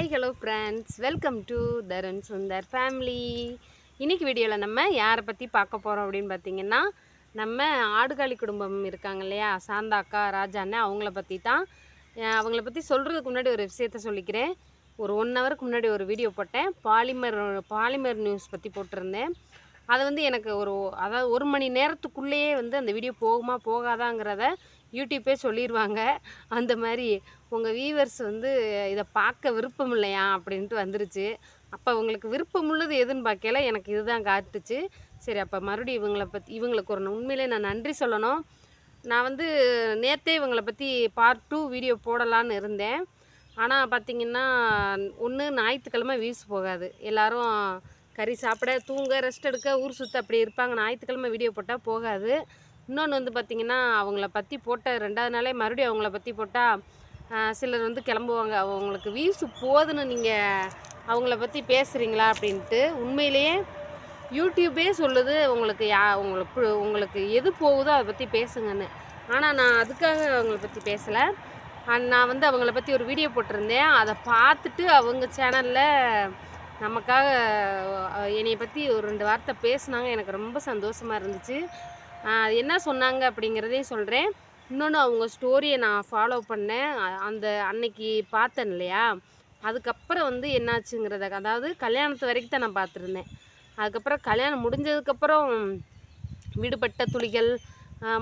Hi hello friends welcome to Tarun Sundar family இன்னைக்கு வீடியோவில் நம்ம யாரை பற்றி பார்க்க போகிறோம் அப்படின்னு பார்த்தீங்கன்னா நம்ம ஆடுகாலி குடும்பம் இருக்காங்க இல்லையா? சாந்தா அக்கா ராஜா அவங்கள பற்றி தான் அவங்கள பற்றி சொல்கிறதுக்கு முன்னாடி ஒரு விஷயத்த சொல்லிக்கிறேன். ஒரு ஒன் ஹவருக்கு முன்னாடி ஒரு வீடியோ போட்டேன். பாலிமர் பாலிமர் நியூஸ் பற்றி போட்டிருந்தேன். அது வந்து எனக்கு ஒரு அதாவது ஒரு மணி நேரத்துக்குள்ளேயே வந்து அந்த வீடியோ போகுமா போகாதாங்கிறத யூடியூப்பே சொல்லிடுவாங்க அந்த மாதிரி உங்கள் வியூவர்ஸ் வந்து இதை பார்க்க விருப்பம் இல்லையா? அப்படின்ட்டு வந்துருச்சு. அப்போ உங்களுக்கு விருப்பம் உள்ளது எதுன்னு பார்க்கல எனக்கு இதுதான் காட்டுச்சு. சரி அப்போ மறுபடியும் இவங்களை பற்றி இவங்களுக்கு ஒரு உண்மையிலே நான் நன்றி சொல்லணும். நான் வந்து நேற்றே இவங்களை பற்றி பார்ட் டூ வீடியோ போடலான்னு இருந்தேன். ஆனால் பார்த்தீங்கன்னா ஒன்று ஞாயிற்றுக்கிழமை வியூஸ் போகாது. எல்லோரும் கறி சாப்பிட தூங்க ரெஸ்ட் எடுக்க ஊர் சுற்ற அப்படி இருப்பாங்க. ஞாயிற்றுக்கிழமை வீடியோ போட்டால் போகாது. இன்னொன்று வந்து பார்த்திங்கன்னா அவங்கள பற்றி போட்ட ரெண்டாவது நாளே மறுபடியும் அவங்கள பற்றி போட்டால் சிலர் வந்து கிளம்புவாங்க. அவங்களுக்கு வீசு போதுன்னு நீங்கள் அவங்கள பற்றி பேசுகிறீங்களா அப்படின்ட்டு உண்மையிலேயே யூடியூபே சொல்லுது உங்களுக்கு யா உங்களுக்கு உங்களுக்கு எது போகுதோ அதை பற்றி பேசுங்கன்னு. ஆனால் நான் அதுக்காக அவங்கள பற்றி பேசலை. நான் வந்து அவங்கள பற்றி ஒரு வீடியோ போட்டிருந்தேன். அதை பார்த்துட்டு அவங்க சேனலில் நமக்காக என்னை பற்றி ஒரு ரெண்டு வார்த்தை பேசுனாங்க. எனக்கு ரொம்ப சந்தோஷமாக இருந்துச்சு. அது என்ன சொன்னாங்க அப்படிங்கிறதையும் சொல்கிறேன் இன்னொன்று அவங்க ஸ்டோரியை நான் ஃபாலோ பண்ணேன். அந்த அன்னைக்கு பார்த்தேன் இல்லையா? அதுக்கப்புறம் வந்து என்னாச்சுங்கிறத அதாவது கல்யாணத்து வரைக்கும் தான் நான் பார்த்துருந்தேன். அதுக்கப்புறம் கல்யாணம் முடிஞ்சதுக்கப்புறம் விடுபட்ட துளிகள்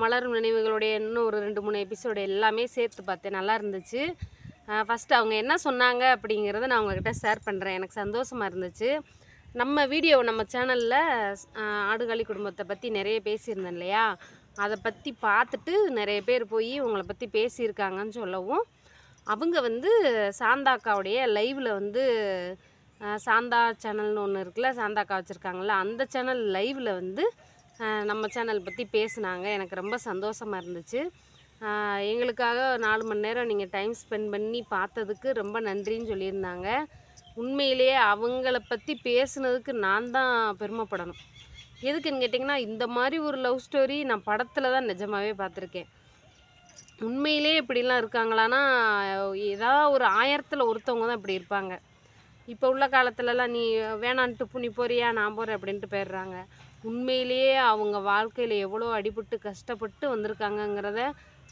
மலரும் நினைவுகளுடைய இன்னும் ஒரு ரெண்டு மூணு எபிசோடு எல்லாமே சேர்த்து பார்த்தேன். நல்லா இருந்துச்சு. ஃபஸ்ட்டு அவங்க என்ன சொன்னாங்க அப்படிங்கிறத நான் உங்ககிட்ட ஷேர் பண்ணுறேன் எனக்கு சந்தோஷமாக இருந்துச்சு. நம்ம வீடியோ நம்ம சேனலில் ஆடுகாலி குடும்பத்தை பற்றி நிறைய பேசியிருந்தேன் இல்லையா? அதை பற்றி பார்த்துட்டு நிறைய பேர் போய் உங்களை பற்றி பேசியிருக்காங்கன்னு சொல்லவும் அவங்க வந்து சாந்தாக்காவுடைய லைவில் வந்து சாந்தா சேனல்னு ஒன்று இருக்குல்ல சாந்தாக்கா வச்சுருக்காங்கள அந்த சேனல் லைவில் வந்து நம்ம சேனல் பற்றி பேசுனாங்க. எனக்கு ரொம்ப சந்தோஷமாக இருந்துச்சு. எங்களுக்காக நாலு மணி நேரம் நீங்கள் டைம் ஸ்பெண்ட் பண்ணி பார்த்ததுக்கு ரொம்ப நன்றின்னு சொல்லியிருந்தாங்க. உண்மையிலேயே அவங்கள பற்றி பேசுனதுக்கு நான் தான் பெருமைப்படணும். எதுக்குன்னு கேட்டிங்கன்னா இந்த மாதிரி ஒரு லவ் ஸ்டோரி நான் படத்தில் தான் நிஜமாகவே பார்த்துருக்கேன். உண்மையிலே இப்படிலாம் இருக்காங்களான்னா ஏதாவது ஒரு ஆயிரத்தில் ஒருத்தவங்க தான் இப்படி இருப்பாங்க. இப்போ உள்ள காலத்துலலாம் நீ வேணான்ட்டு புனி போறியா நான் போகிறேன் அப்படின்ட்டு போயிடுறாங்க. உண்மையிலேயே அவங்க வாழ்க்கையில் எவ்வளோ அடிபட்டு கஷ்டப்பட்டு வந்திருக்காங்கங்கிறத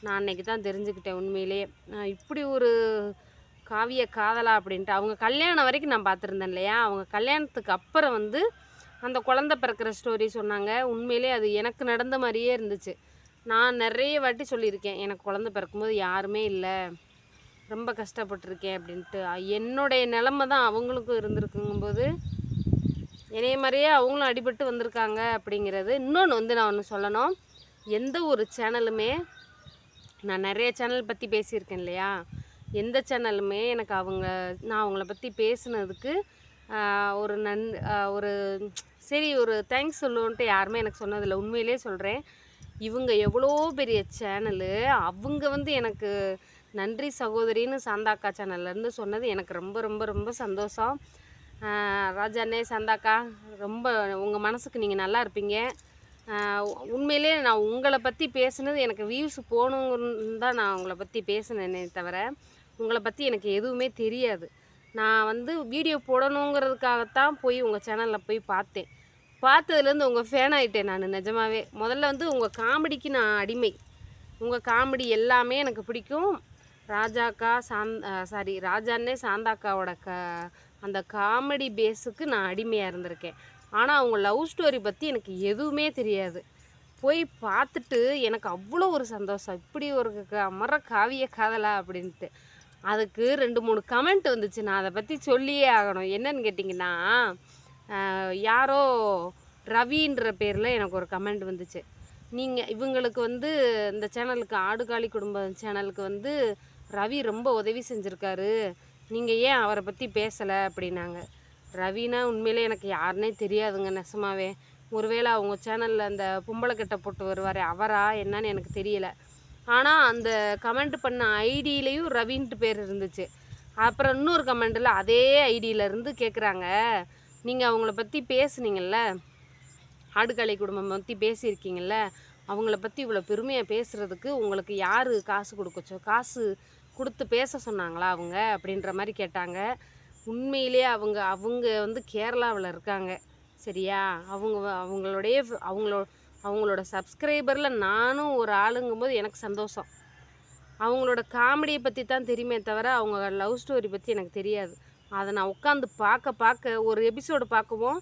நான் அன்னைக்கு தான் தெரிஞ்சுக்கிட்டேன் உண்மையிலேயே. நான் இப்படி ஒரு காவிய காதலா அப்படின்ட்டு. அவங்க கல்யாணம் வரைக்கும் நான் பார்த்துருந்தேன் இல்லையா? அவங்க கல்யாணத்துக்கு அப்புறம் வந்து அந்த குழந்த பிறக்கிற ஸ்டோரி சொன்னாங்க. உண்மையிலே அது எனக்கு நடந்த மாதிரியே இருந்துச்சு. நான் நிறைய வாட்டி சொல்லியிருக்கேன். எனக்கு குழந்த பிறக்கும்போது யாருமே இல்லை. ரொம்ப கஷ்டப்பட்டிருக்கேன் அப்படின்ட்டு. என்னுடைய நிலமை தான் அவங்களுக்கும் இருந்திருக்குங்கும்போது என்னைய மாதிரியே அவங்களும் அடிபட்டு வந்திருக்காங்க அப்படிங்கிறது. இன்னொன்று வந்து நான் ஒன்று சொல்லணும். எந்த ஒரு சேனலுமே நான் நிறைய சேனல் பற்றி பேசியிருக்கேன் இல்லையா? எந்த சேனலுமே எனக்கு அவங்க நான் அவங்கள பற்றி பேசுனதுக்கு ஒரு நன் ஒரு சரி ஒரு தேங்க்ஸ் சொல்லுவோன்ட்டு யாருமே எனக்கு சொன்னதில்லை. உண்மையிலே சொல்கிறேன் இவங்க எவ்வளோ பெரிய சேனலு. அவங்க வந்து எனக்கு நன்றி சகோதரின்னு சாந்தாக்கா சேனல்லேருந்து சொன்னது எனக்கு ரொம்ப ரொம்ப ரொம்ப சந்தோஷம். ராஜாண்ணே சாந்தாக்கா ரொம்ப உங்கள் மனசுக்கு நீங்கள் நல்லா இருப்பீங்க. உண்மையிலே நான் உங்களை பற்றி பேசுனது எனக்கு வியூஸ் போகணுங்கன்னு தான் நான் உங்களை பற்றி பேசினேனே தவிர உங்களை பற்றி எனக்கு எதுவுமே தெரியாது. நான் வந்து வீடியோ போடணுங்கிறதுக்காகத்தான் போய் உங்கள் சேனலில் போய் பார்த்தேன். பார்த்ததுலேருந்து உங்கள் ஃபேன் ஆகிட்டேன் நான் நிஜமாவே. முதல்ல வந்து உங்கள் காமெடிக்கு நான் அடிமை. உங்கள் காமெடி எல்லாமே எனக்கு பிடிக்கும். ராஜாக்கா சாந்த் சாரி ராஜான்னே சாந்தாக்காவோட க அந்த காமெடி பேஸுக்கு நான் அடிமையாக இருந்திருக்கேன். ஆனால் அவங்க லவ் ஸ்டோரி பற்றி எனக்கு எதுவுமே தெரியாது. போய் பார்த்துட்டு எனக்கு அவ்வளோ ஒரு சந்தோஷம். இப்படி ஒரு க- காவிய காதலா அப்படின்ட்டு. அதுக்கு ரெண்டு மூணு கமெண்ட் வந்துச்சு. நான் அதை பற்றி சொல்லியே ஆகணும். என்னன்னு கேட்டிங்கன்னா யாரோ ரவின்ற பேரில் எனக்கு ஒரு கமெண்ட் வந்துச்சு. நீங்கள் இவங்களுக்கு வந்து இந்த சேனலுக்கு ஆடுகாலி குடும்பம் சேனலுக்கு வந்து ரவி ரொம்ப உதவி செஞ்சுருக்காரு. நீங்கள் ஏன் அவரை பற்றி பேசலை அப்படின்னாங்க. ரவினா உண்மையிலே எனக்கு யாருன்னே தெரியாதுங்க நெசமாவே. ஒருவேளை அவங்க சேனலில் அந்த பொம்பளை கட்டை போட்டு வருவார். அவரா என்னன்னு எனக்கு தெரியலை. ஆனால் அந்த கமெண்ட் பண்ண ஐடியிலையும் ரவின்ட்டு பேர் இருந்துச்சு. அப்புறம் இன்னொரு கமெண்ட்டில் அதே ஐடியில இருந்து கேட்குறாங்க நீங்கள் அவங்கள பற்றி பேசுனீங்கல்ல ஆடுகளை குடும்பம் பற்றி பேசியிருக்கீங்கல்ல அவங்கள பற்றி இவ்வளோ பெருமையாக பேசுகிறதுக்கு உங்களுக்கு யார் காசு கொடுக்கச்சோ காசு கொடுத்து பேச சொன்னாங்களா அவங்க? அப்படின்ற மாதிரி கேட்டாங்க. உண்மையிலேயே அவங்க அவங்க வந்து கேரளாவில் இருக்காங்க சரியா? அவங்க அவங்களுடைய அவங்களோட அவங்களோட சப்ஸ்கிரைபரில் நானும் ஒரு ஆளுங்கும் போது எனக்கு சந்தோஷம். அவங்களோட காமெடியை பற்றி தான் தெரியுமே தவிர அவங்க லவ் ஸ்டோரி பற்றி எனக்கு தெரியாது. அதை நான் உட்காந்து பார்க்க பார்க்க ஒரு எபிசோடு பார்க்கவும்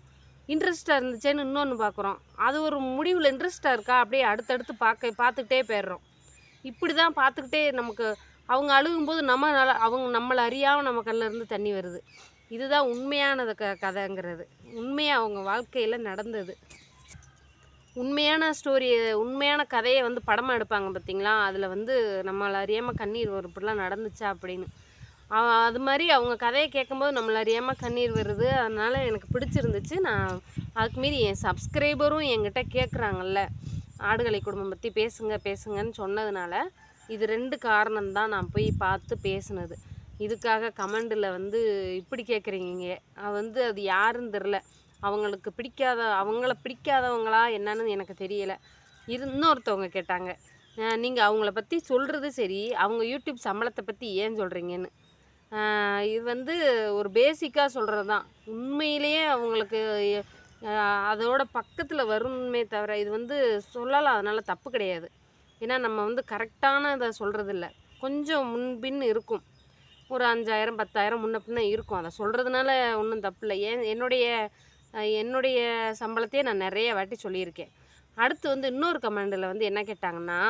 இன்ட்ரெஸ்ட்டாக இருந்துச்சேன்னு இன்னொன்று பார்க்குறோம். அது ஒரு முடிவில் இன்ட்ரெஸ்ட்டாக இருக்கா? அப்படியே அடுத்தடுத்து பார்க்க பார்த்துக்கிட்டே போயிடுறோம். இப்படி தான் பார்த்துக்கிட்டே நமக்கு அவங்க அழுகும்போது நம்ம நல்லா அவங்க நம்மளை அறியாமல் நம்ம கண்ணுல இருந்து தண்ணி வருது. இதுதான் உண்மையானது க கதைங்கிறது. உண்மையாக அவங்க வாழ்க்கையில் நடந்தது. உண்மையான ஸ்டோரி உண்மையான கதையை வந்து படமாக எடுப்பாங்க பார்த்தீங்களா அதில் வந்து நம்மளை அறியாமல் கண்ணீர் வரும். இப்படிலாம் நடந்துச்சா அப்படின்னு. அவ- அது மாதிரி அவங்க கதையை கேட்கும்போது நம்மளை அறியாமல் கண்ணீர் வருது. அதனால் எனக்கு பிடிச்சிருந்துச்சு. நான் அதுக்கு மீறி என் சப்ஸ்கிரைபரும் என்கிட்ட கேட்குறாங்கல்ல ஆடுகளை குடும்பம் பற்றி பேசுங்க பேசுங்கன்னு சொன்னதுனால இது ரெண்டு காரணம்தான் நான் போய் பார்த்து பேசுனது. இதுக்காக கமெண்டில் வந்து இப்படி கேட்குறீங்க வந்து அது யாருன்னு தெரில அவங்களுக்கு பிடிக்காத அவங்கள பிடிக்காதவங்களா என்னன்னு எனக்கு தெரியலை. இரு இன்னொருத்தவங்க கேட்டாங்க நீங்கள் அவங்கள பற்றி சொல்கிறது சரி அவங்க யூடியூப் சம்பளத்தை பற்றி ஏன் சொல்கிறீங்கன்னு இது வந்து ஒரு பேசிக்காக சொல்கிறது தான் உண்மையிலேயே அவங்களுக்கு அதோட பக்கத்தில் வருமே தவிர இது வந்து சொல்லலாம் அதனால் தப்பு கிடையாது. ஏன்னா நம்ம வந்து கரெக்டான இதை சொல்கிறதில்ல கொஞ்சம் முன்பின் இருக்கும். ஒரு அஞ்சாயிரம் பத்தாயிரம் முன்ன பின்ன இருக்கும். அதை சொல்கிறதுனால ஒன்றும் தப்பு இல்லை. ஏன் என்னுடைய என்னுடைய சம்பளத்தையே நான் நிறைய வாட்டி சொல்லியிருக்கேன். அடுத்து வந்து இன்னொரு கமெண்டில் வந்து என்ன கேட்டாங்கன்னா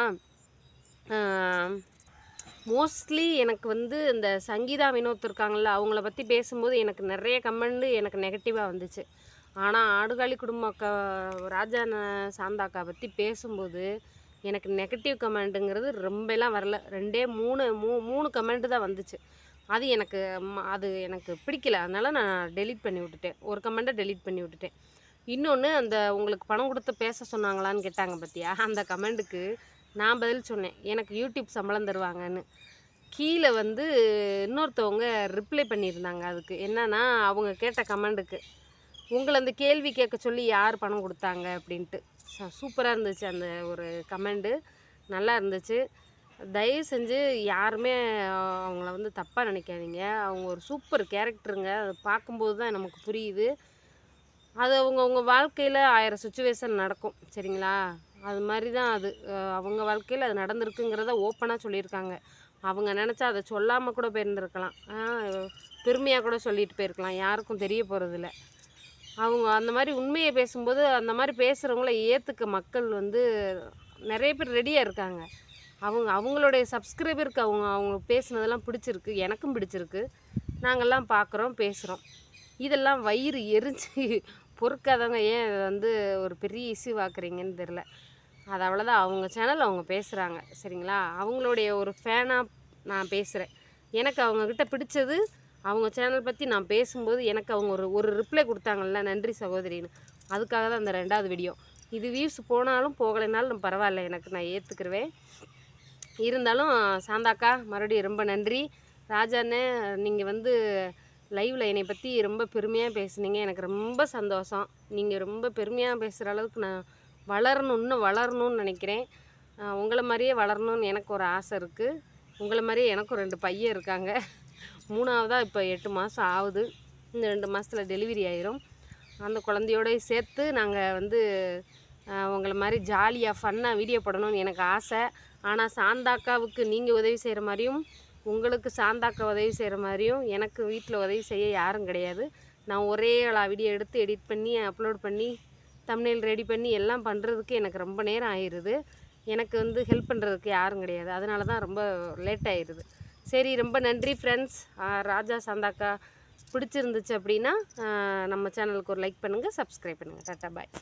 மோஸ்ட்லி எனக்கு வந்து இந்த சங்கீதா வினோத் இருக்காங்கள்ல அவங்கள பற்றி பேசும்போது எனக்கு நிறைய கமெண்டு எனக்கு நெகட்டிவாக வந்துச்சு. ஆனால் ஆடுகாலி குடும்ப ராஜா சாந்தாக்கா பற்றி பேசும்போது எனக்கு நெகட்டிவ் கமெண்ட்டுங்கிறது ரொம்பலாம் வரல. ரெண்டே மூணு மூ மூணு கமெண்டு தான் வந்துச்சு. அது எனக்கு அது எனக்கு பிடிக்கல. அதனால நான் டெலிட் பண்ணி விட்டுட்டேன். ஒரு கமெண்ட்டை டெலீட் பண்ணி விட்டுட்டேன். இன்னொன்று அந்த உங்களுக்கு பணம் கொடுத்து பேச சொன்னாங்களான்னு கேட்டாங்க பார்த்தியா அந்த கமெண்ட்டுக்கு நான் பதில் சொன்னேன். எனக்கு யூடியூப் சம்பளம் தருவாங்கன்னு. கீழே வந்து இன்னொருத்தவங்க ரிப்ளை பண்ணியிருந்தாங்க அதுக்கு. என்னன்னா அவங்க கேட்ட கமெண்ட்டுக்கு உங்களை அந்த கேள்வி கேட்க சொல்லி யார் பணம் கொடுத்தாங்க? அப்படின்ட்டு. சூப்பராக இருந்துச்சு அந்த ஒரு கமெண்டு நல்லா இருந்துச்சு. தயவு செஞ்சு யாருமே அவங்கள வந்து தப்பாக நினைக்காதீங்க. அவங்க ஒரு சூப்பர் கேரக்டருங்க அதை பார்க்கும்போது தான் நமக்கு புரியுது. அது அவங்க அவங்க வாழ்க்கையில் ஆயிரம் சுச்சுவேஷன் நடக்கும். சரிங்களா? அது மாதிரி தான் அது. அவங்க வாழ்க்கையில் அது நடந்திருக்குங்கிறத ஓப்பனாக சொல்லியிருக்காங்க. அவங்க நினச்சா அதை சொல்லாமல் கூட போயிருந்துருக்கலாம். பெருமையாக கூட சொல்லிட்டு போயிருக்கலாம். யாருக்கும் தெரிய போகிறதில்ல அவங்க அந்த மாதிரி உண்மையை பேசும்போது அந்த மாதிரி பேசுகிறவங்கள ஏற்றுக்க மக்கள் வந்து நிறைய பேர் ரெடியாக இருக்காங்க. அவங்க அவங்களுடைய சப்ஸ்கிரைபருக்கு அவங்க அவங்க பேசுனதெல்லாம் பிடிச்சிருக்கு எனக்கும் பிடிச்சிருக்கு. நாங்கள்லாம் பார்க்குறோம் பேசுகிறோம் இதெல்லாம் வயிறு எரிஞ்சு பொறுக்காதவங்க ஏன் இதை வந்து ஒரு பெரிய இஷ்யூ ஆக்குறீங்கன்னு தெரில அது அவ்வளோதான் அவங்க சேனல் அவங்க பேசுகிறாங்க சரிங்களா? அவங்களுடைய ஒரு ஃபேனாக நான் பேசுகிறேன் எனக்கு அவங்கக்கிட்ட பிடிச்சது அவங்க சேனல் பற்றி நான் பேசும்போது எனக்கு அவங்க ஒரு ஒரு ரிப்ளை கொடுத்தாங்கல்ல நன்றி சகோதரின்னு. அதுக்காக தான் அந்த ரெண்டாவது வீடியோ இது வியூஸ் போனாலும் போகலைனாலும் பரவாயில்ல எனக்கு நான் ஏற்றுக்கிருவேன் இருந்தாலும் சாந்தாக்கா மறுபடியும் ரொம்ப நன்றி. ராஜாண்ணே நீங்கள் வந்து லைவில் என்னை பற்றி ரொம்ப பெருமையாக பேசுனீங்க. எனக்கு ரொம்ப சந்தோஷம். நீங்கள் ரொம்ப பெருமையாக பேசுகிற அளவுக்கு நான் வளரணும் இன்னும் வளரணும்னு நினைக்கிறேன். உங்களை மாதிரியே வளரணும்னு எனக்கு ஒரு ஆசை இருக்குது உங்களை மாதிரியே எனக்கும் ரெண்டு பையன் இருக்காங்க. மூணாவதாக இப்போ எட்டு மாதம் ஆகுது. இந்த ரெண்டு மாதத்தில் டெலிவரி ஆயிரும். அந்த குழந்தையோட சேர்த்து நாங்கள் வந்து உங்களை மாதிரி ஜாலியாக ஃபன்னாக வீடியோ போடணும்னு எனக்கு ஆசை. ஆனால் சாந்தாக்காவுக்கு நீங்கள் உதவி செய்கிற மாதிரியும் உங்களுக்கு சாந்தாக்கா உதவி செய்கிற மாதிரியும் எனக்கு வீட்டில் உதவி செய்ய யாரும் கிடையாது. நான் ஒரே ஆளாக வீடியோ எடுத்து எடிட் பண்ணி அப்லோட் பண்ணி தமிழில் ரெடி பண்ணி எல்லாம் பண்ணுறதுக்கு எனக்கு ரொம்ப நேரம் ஆயிடுது எனக்கு வந்து ஹெல்ப் பண்ணுறதுக்கு யாரும் கிடையாது. அதனால தான் ரொம்ப லேட் ஆயிடுது சரி ரொம்ப நன்றி ஃப்ரெண்ட்ஸ் ராஜா சாந்தாக்கா பிடிச்சிருந்துச்சு அப்படின்னா நம்ம சேனலுக்கு ஒரு லைக் பண்ணுங்கள் சப்ஸ்கிரைப் பண்ணுங்கள் டாட்டா பாய்